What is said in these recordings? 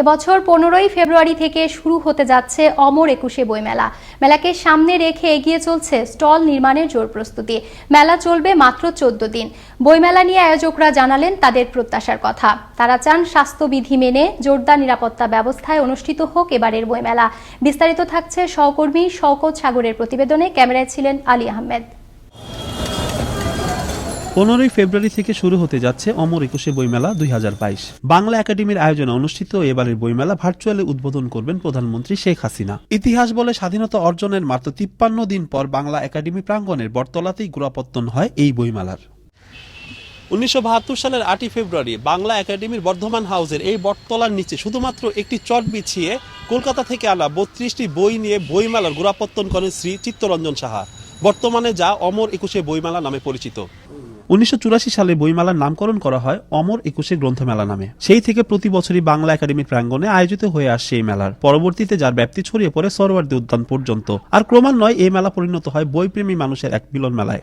এবছর পনেরোই ফেব্রুয়ারি থেকে শুরু হতে যাচ্ছে অমর একুশে বইমেলা। মেলাকে সামনে রেখে এগিয়ে চলছে স্টল নির্মাণের জোর প্রস্তুতি। মেলা চলবে মাত্র চোদ্দ দিন। বইমেলা নিয়ে আয়োজকরা জানালেন তাদের প্রত্যাশার কথা। তারা চান স্বাস্থ্যবিধি মেনে জোরদার নিরাপত্তা ব্যবস্থায় অনুষ্ঠিত হোক এবারের বইমেলা। বিস্তারিত থাকছে সহকর্মী শওকত সাগরের প্রতিবেদনে। ক্যামেরায় ছিলেন আলী আহমেদ। পনেরোই ফেব্রুয়ারি থেকে শুরু হতে যাচ্ছে অমর একুশে বইমেলা দুই হাজার বাইশ। বাংলা একাডেমির আয়োজনে অনুষ্ঠিত এবারের বইমেলা ভার্চুয়ালি উদ্বোধন করবেন প্রধানমন্ত্রী শেখ হাসিনা। ইতিহাস বলে স্বাধীনতা অর্জনের মাত্র তিপ্পান্ন দিন পর বাংলা একাডেমি প্রাঙ্গণের বটতলাতেই গোড়াপত্তন হয় এই বইমেলার। উনিশশো বাহাত্তর সালের আটই ফেব্রুয়ারি বাংলা একাডেমির বর্ধমান হাউসের এই বটতলার নিচে শুধুমাত্র একটি চট বিছিয়ে কলকাতা থেকে আনা বত্রিশটি বই নিয়ে বইমেলার গোড়াপত্তন করেন শ্রী চিত্তরঞ্জন সাহা। বর্তমানে যা অমর একুশে বইমেলা নামে পরিচিত। উনিশশো চুরাশি সালে বইমেলার নামকরণ করা হয় অমর একুশে গ্রন্থমেলা নামে। সেই থেকে প্রতি বছরই বাংলা একাডেমির প্রাঙ্গনে আয়োজিত হয়ে আসছে এই মেলার। পরবর্তীতে যার ব্যাপ্তি ছড়িয়ে পড়ে সরোয়ার্দী উদ্যান পর্যন্ত। আর ক্রমান্বয়ে এই মেলা পরিণত হয় বইপ্রেমী মানুষের এক মিলন মেলায়।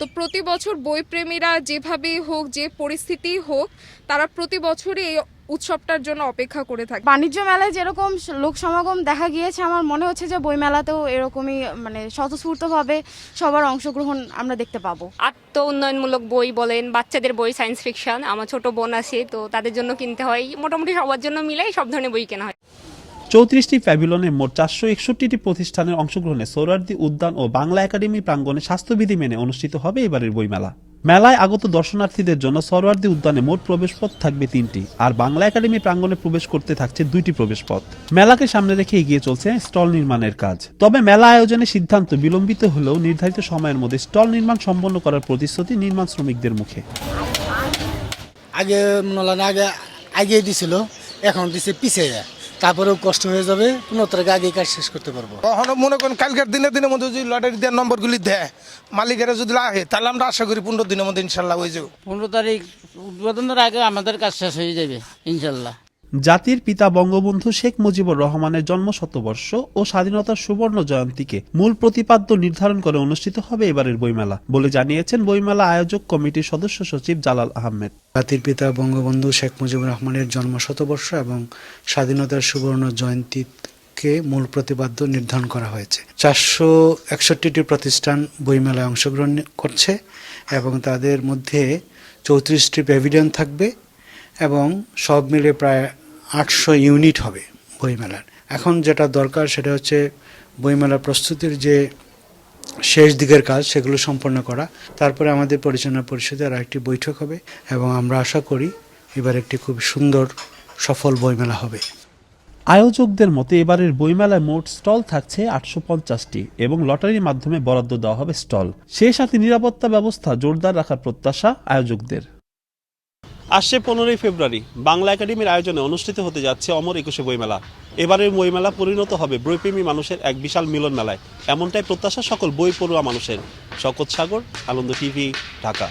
তো প্রতি বছর বইপ্রেমীরা যেভাবেই হোক, যে পরিস্থিতি হোক, তারা প্রতি বছরই উৎসবটার জন্য অপেক্ষা করে থাকে। বাণিজ্য মেলায় যেরকম লোক সমাগম দেখা গিয়েছে আমার মনে হচ্ছে যে বই মেলাতেও এরকমই মানে স্বতঃস্ফূর্তভাবে সবার অংশগ্রহণ আমরা দেখতে পাবো। আত্ম উন্নয়নমূলক বই বলেন বাচ্চাদের বই সায়েন্স ফিকশন আমার ছোট বোন আছে তো তাদের জন্য কিনতে হয়। মোটামুটি সবার জন্য মিলাই সব ধরনের বই কেনা হয়। চৌত্রিশটি প্যাভিলনে মোট চারশো একষট্টিটি প্রতিষ্ঠানের অংশগ্রহণে সোহরার্দি উদ্যান ও বাংলা একাডেমি প্রাঙ্গণে স্বাস্থ্যবিধি মেনে অনুষ্ঠিত হবে এবারের বইমেলা। মেলায় আগত দর্শনার্থীদের জন্য সরোয়ার্দি উদ্যানে মোট প্রবেশপথ থাকবে তিনটি, আর বাংলা একাডেমি প্রাঙ্গণে প্রবেশ করতে থাকছে দুইটি প্রবেশপথ। মেলাকে সামনে রেখে এগিয়ে চলছে স্টল নির্মাণের কাজ। তবে মেলা আয়োজনের সিদ্ধান্ত বিলম্বিত হলেও নির্ধারিত সময়ের মধ্যে স্টল নির্মাণ সম্পন্ন করার প্রতিশ্রুতি নির্মাণ শ্রমিকদের মুখে। আগে আগে আগে দিছিল, এখন দিছে পিছিয়ে। তারপরেও কষ্ট হয়ে যাবে পনেরো তারিখে আগে কাজ শেষ করতে পারব। কখনো মনে করেন কালকের দিনে দিনের মধ্যে যদি লটারি দেওয়ার নম্বরগুলি দেয় মালিকেরা যদি লাগে তাহলে আমরা আশা করি পনেরো দিনের মধ্যে ইনশাল্লাহ হয়ে যাব। পনেরো তারিখ উদ্বোধনের আগে আমাদের কাজ শেষ হয়ে যাবে ইনশাল্লাহ। জাতির পিতা বঙ্গবন্ধু শেখ মুজিবুর রহমানের জন্ম শতবর্ষ ও স্বাধীনতার সুবর্ণ জয়ন্তীকে মূল প্রতিপাদ্য নির্ধারণ করে অনুষ্ঠিত হবে এবারের বইমেলা, বলে জানিয়েছেন বইমেলা আয়োজক কমিটির সদস্য সচিব জালাল আহমেদ। জাতির পিতা বঙ্গবন্ধু শেখ মুজিবুর রহমানের জন্ম শতবর্ষ এবং স্বাধীনতার সুবর্ণ জয়ন্তীকে মূল প্রতিপাদ্য নির্ধারণ করা হয়েছে। চারশো একষট্টিটি প্রতিষ্ঠান বইমেলায় অংশগ্রহণ করছে এবং তাদের মধ্যে চৌত্রিশটি প্যাভিলিয়ন থাকবে। এবং সব মিলে প্রায় আটশো ইউনিট হবে বইমেলার। এখন যেটা দরকার সেটা হচ্ছে বইমেলা প্রস্তুতির যে শেষ দিকের কাজ সেগুলো সম্পন্ন করা। তারপরে আমাদের পরিচালনা পরিষদের আর একটি বৈঠক হবে এবং আমরা আশা করি এবার একটি খুব সুন্দর, সফল বইমেলা হবে। আয়োজকদের মতে এবারের বইমেলায় মোট স্টল থাকছে আটশো পঞ্চাশটি এবং লটারির মাধ্যমে বরাদ্দ দেওয়া হবে স্টল। সেই সাথে নিরাপত্তা ব্যবস্থা জোরদার রাখার প্রত্যাশা আয়োজকদের। আসছে পনেরোই ফেব্রুয়ারি। বাংলা একাডেমির আয়োজনে অনুষ্ঠিত হতে যাচ্ছে অমর একুশে বইমেলা। এবারের বইমেলা পরিণত হবে বইপ্রেমী মানুষের এক বিশাল মিলন মেলায়। এমনটাই প্রত্যাশা সকল বই পড়ুয়া মানুষের। শকত সাগর, আনন্দ টিভি, ঢাকা।